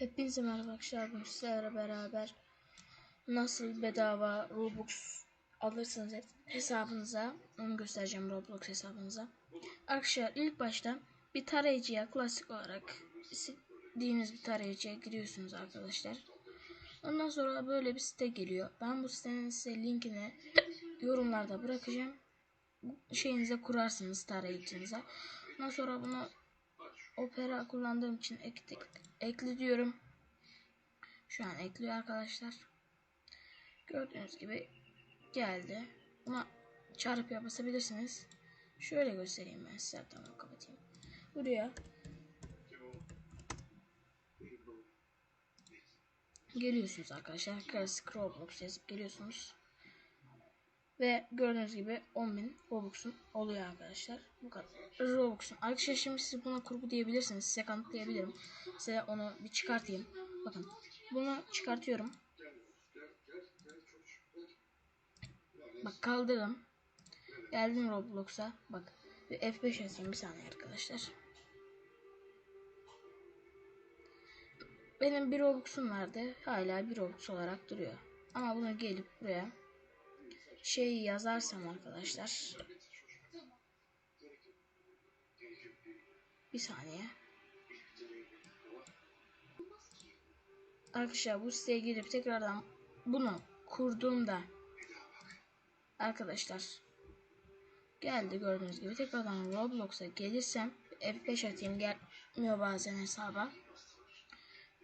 Hepinize merhaba arkadaşlar. Bugün sizlerle beraber nasıl bedava Robux alırsınız hesabınıza onu göstereceğim Roblox hesabınıza. Arkadaşlar ilk başta bir tarayıcıya klasik olarak istediğiniz bir tarayıcıya giriyorsunuz arkadaşlar. Ondan sonra böyle bir site geliyor. Ben bu sitenin size linkini yorumlarda bırakacağım. Şeyinize kurarsınız tarayıcınıza. Ondan sonra bunu Opera kullandığım için ekle, ekli diyorum. Şu an ekliyor arkadaşlar. Gördüğünüz gibi geldi. Buna çarpıya basabilirsiniz. Şöyle göstereyim ben size. Tamam kapatayım. Buraya geliyorsunuz arkadaşlar. Klasik Roblox yazıp geliyorsunuz. Ve gördüğünüz gibi 10.000 Robux'un oluyor arkadaşlar. Bu kadar. Robux'un. Arkadaşlar şimdi siz buna kurgu diyebilirsiniz. Size kanıtlayabilirim. Size onu bir çıkartayım. Bakın. Bunu çıkartıyorum. Bak kaldırdım. Geldim Roblox'a. Bak. Bir F5 yazayım bir saniye arkadaşlar. Benim bir Robux'um vardı. Hala bir Robux olarak duruyor. Ama bunu gelip buraya şey yazarsam arkadaşlar. Bir saniye. Arkadaşlar bu siteye girip tekrardan bunu kurduğumda arkadaşlar geldi gördüğünüz gibi. Tekrardan Roblox'a gelirsem F5 atayım. Gelmiyor bazen hesaba.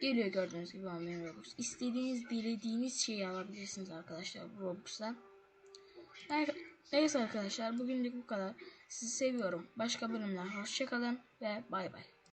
Geliyor gördüğünüz gibi 10 Robux istediğiniz dilediğiniz şeyi alabilirsiniz arkadaşlar bu Robux'tan Neyse arkadaşlar bugünlük bu kadar. Sizi seviyorum. Başka bölümler hoşçakalın ve bay bay.